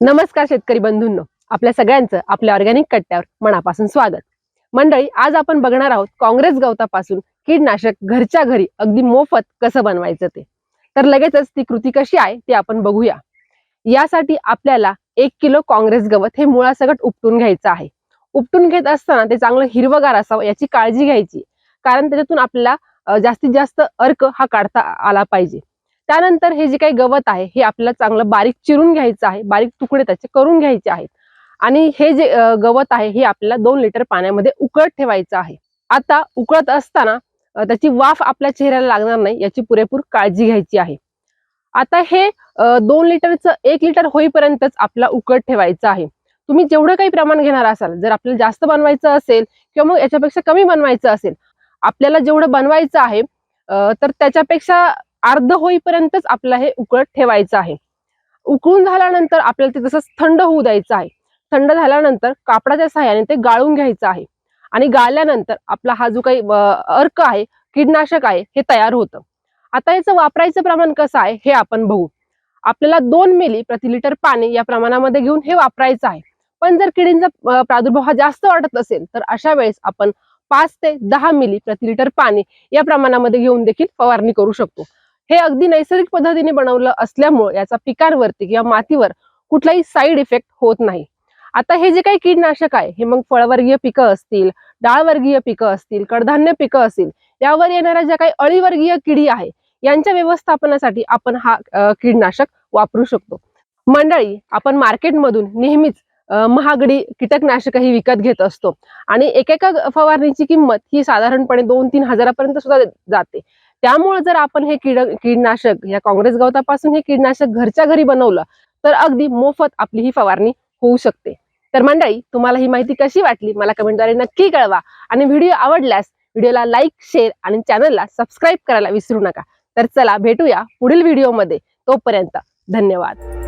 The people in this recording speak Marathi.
नमस्कार शेतकरी बंधूंनो. आपल्या सगळ्यांचं आपल्या ऑर्गॅनिक कट्ट्यावर मनापासून स्वागत. मंडळी आज आपण बघणार आहोत काँग्रेस गवतापासून कीडनाशक घरच्या घरी अगदी मोफत कसं बनवायचं ते. तर लगेचच ती कृती कशी आहे ते आपण बघूया. यासाठी आपल्याला एक किलो काँग्रेस गवत हे मुळासकट उपटून घ्यायचं आहे. उपटून घेत असताना ते चांगलं हिरवगार असावं याची काळजी घ्यायची. कारण त्याच्यातून आपल्याला जास्तीत जास्त अर्क हा काढता आला पाहिजे. त्यानंतर हे जे काही गवत आहे हे आपल्याला चांगलं बारीक चिरून घ्यायचं आहे बारीक तुकडे त्याचे करून घ्यायचे आहेत. आणि हे जे गवत आहे हे आपल्याला दोन लिटर पाण्यामध्ये उकळत ठेवायचं आहे. आता उकळत असताना त्याची वाफ आपल्या चेहऱ्याला लागणार नाही याची पुरेपूर काळजी घ्यायची आहे. आता हे दोन लिटरचं एक लिटर होईपर्यंतच आपल्याला उकळत ठेवायचं आहे. तुम्ही जेवढं काही प्रमाण घेणार असाल जर आपल्याला जास्त बनवायचं असेल किंवा मग याच्यापेक्षा कमी बनवायचं असेल आपल्याला जेवढं बनवायचं आहे तर त्याच्यापेक्षा अर्ध होईपर्यंतच आपल्याला हे उकळत ठेवायचं आहे. उकळून झाल्यानंतर आपल्याला ते तसंच थंड होऊ द्यायचं आहे. थंड झाल्यानंतर कापडाच्या सहाय्याने ते गाळून घ्यायचं आहे. आणि गाळल्यानंतर आपला हा जो काही अर्क आहे कीडनाशक आहे हे तयार होतं. आता याचं वापरायचं प्रमाण कसं आहे हे आपण बघू. आपल्याला दोन मिली प्रति लिटर पाणी या प्रमाणामध्ये घेऊन हे वापरायचं आहे. पण जर किडींचा प्रादुर्भाव हा जास्त वाटत असेल तर अशा वेळेस आपण पाच ते दहा मिली प्रति लिटर पाणी या प्रमाणामध्ये घेऊन देखील फवारणी करू शकतो. हे अगदी नैसर्गिक पद्धतीने बनवलं असल्यामुळे याचा पिकांवरती किंवा मातीवर कुठलाही साईड इफेक्ट होत नाही. आता हे जे काही कीडनाशक आहे हे मग फळवर्गीय पिकं असतील डाळवर्गीय पिकं असतील कडधान्य पिकं असतील यावर येणाऱ्या ज्या काही अळीवर्गीय किडी आहे यांच्या व्यवस्थापनासाठी आपण हा कीडनाशक वापरू शकतो. मंडळी आपण मार्केटमधून नेहमीच महागडी कीटकनाशक ही विकत घेत असतो. आणि एकेका फवारणीची किंमत ही साधारणपणे दोन तीन हजारापर्यंत सुद्धा जाते. त्यामुळे जर आपण हे कीड कीडनाशक या काँग्रेस गवतापासून हे कीटनाशक घरच्या घरी बनवलं तर अगदी मोफत आपली ही फवारणी होऊ शकते. तर मंडळी तुम्हाला ही माहिती कशी वाटली? मला कमेंटद्वारे नक्की कळवा. आणि व्हिडिओ आवडल्यास व्हिडिओला लाईक शेअर आणि चॅनलला सबस्क्राईब करायला विसरू नका. तर चला भेटूया पुढील व्हिडिओमध्ये. तोपर्यंत धन्यवाद.